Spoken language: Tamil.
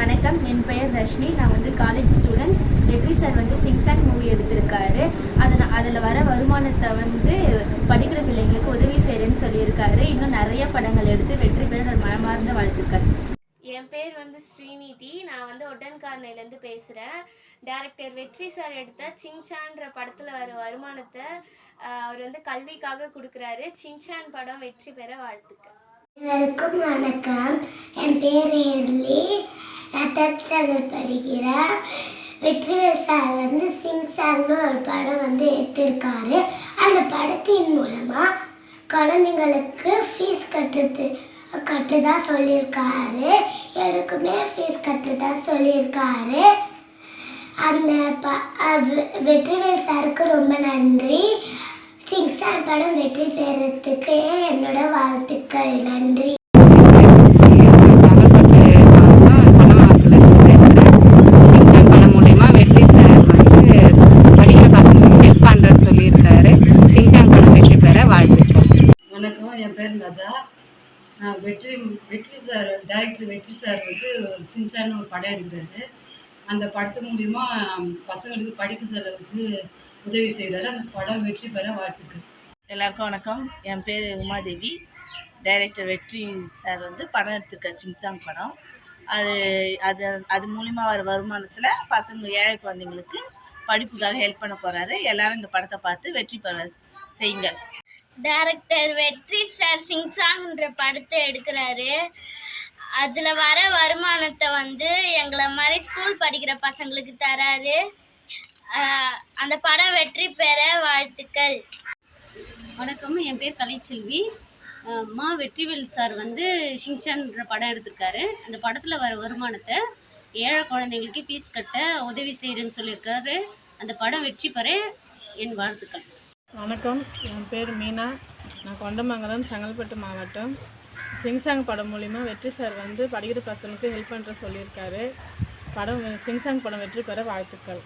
வணக்கம். என் பெயர் ரஷ்னி நான் வந்து காலேஜ் ஸ்டூடெண்ட்ஸ் வெற்றி சார் வந்து சிங்சாங் மூவி எடுத்திருக்காரு? அதில் அதில் வர வருமானத்தை வந்து படிக்கிற பிள்ளைங்களுக்கு உதவி செய்கிறேன்னு சொல்லியிருக்காரு. இன்னும் நிறைய படங்கள் எடுத்து வெற்றி பெற நான் மனமார்ந்த வாழ்த்துக்கள். என் பேர் வந்து ஸ்ரீநிதி. நான் வந்து ஒட்டன்காரனையிலேருந்து பேசுகிறேன் டேரக்டர் வெற்றி சார் எடுத்த சிங்சான்ற படத்தில் வர வருமானத்தை அவர் வந்து கல்விக்காக கொடுக்குறாரு. சிங்சான் படம் வெற்றி பெற வாழ்த்துக்கள். அனைவருக்கும் வணக்கம். என் பேர் எர்லி நான் ஸ்டாண்டர்ட் படிக்கிறேன் வெற்றிவேல் சார் வந்து சிங் சார்னு ஒரு படம் வந்து எடுத்திருக்காரு. அந்த படத்தின் மூலமாக குழந்தைங்களுக்கு ஃபீஸ் கட்டுறது கட்டுதா சொல்லியிருக்காரு. எனக்குமே ஃபீஸ் கட்டுதா சொல்லியிருக்காரு. அந்த ப வெ- வெற்றிவேல் சாருக்கு ரொம்ப நன்றி. சிங் சார் படம் வெற்றி பெறத்துக்கு என்னோட வாழ்த்துக்கள். நன்றி படம் மூலயமா வெற்றி சார் வந்து படிக்கிற பசங்களுக்கு ஹெல்ப் பண்ணுறேன்னு சொல்லியிருக்காரு சிங்சாங் படம் வெற்றி பெற வாழ்த்துக்கள் ராஜா நான் வெற்றி வெற்றி சார் டைரக்டர் வெற்றி சார் வந்து சின்சான்னு ஒரு படம் எடுக்கிறாரு. அந்த படத்து மூலிமா பசங்களுக்கு படிப்பு செலவுக்கு உதவி செய்தார். அந்த படம் வெற்றி பெற வாழ்த்துக்கள். எல்லாருக்கும் வணக்கம். என் பேர் உமாதேவி. டைரக்டர் வெற்றி சார் வந்து படம் எடுத்திருக்கார் சின்சாங் படம். அது அது அது மூலிமா வர வருமானத்தில் பசங்க ஏழை குழந்தைங்களுக்கு படிப்புக்காக ஹெல்ப் பண்ண போகிறாரு எல்லாரும் இந்த படத்தை பார்த்து வெற்றி பெற செய்யுங்கள் டைரக்டர் வெற்றி சார் சிங்சாங்ன்ற படத்தை எடுக்கிறாரு. அதில் வர வருமானத்தை வந்து எங்களை மாதிரி ஸ்கூல் படிக்கிற பசங்களுக்கு தராரு. அந்த படம் வெற்றி பெற வாழ்த்துக்கள். வணக்கம் என் பேர் கலைச்செல்வி. மா வெற்றிவேல் சார் வந்து ஷிங்சான்ற படம் எடுத்திருக்காரு. அந்த படத்தில் வர வருமானத்தை ஏழை குழந்தைங்களுக்கு ஃபீஸ் கட்ட உதவி செய்கிறேன்னு சொல்லியிருக்காரு. அந்த படம் வெற்றி பெற என் வாழ்த்துக்கள். வணக்கம். என் பேர் மீனா. நான் கொண்டமங்கலம் செங்கல்பட்டு மாவட்டம். சிங்சாங் படம் மூலிமா வெற்றி சார் வந்து படிக்கிற பசங்களுக்கு ஹெல்ப் பண்ணுற சொல்லியிருக்காரு. படம் சிங்சாங் படம் வெற்றி பெற வாழ்த்துக்கள்.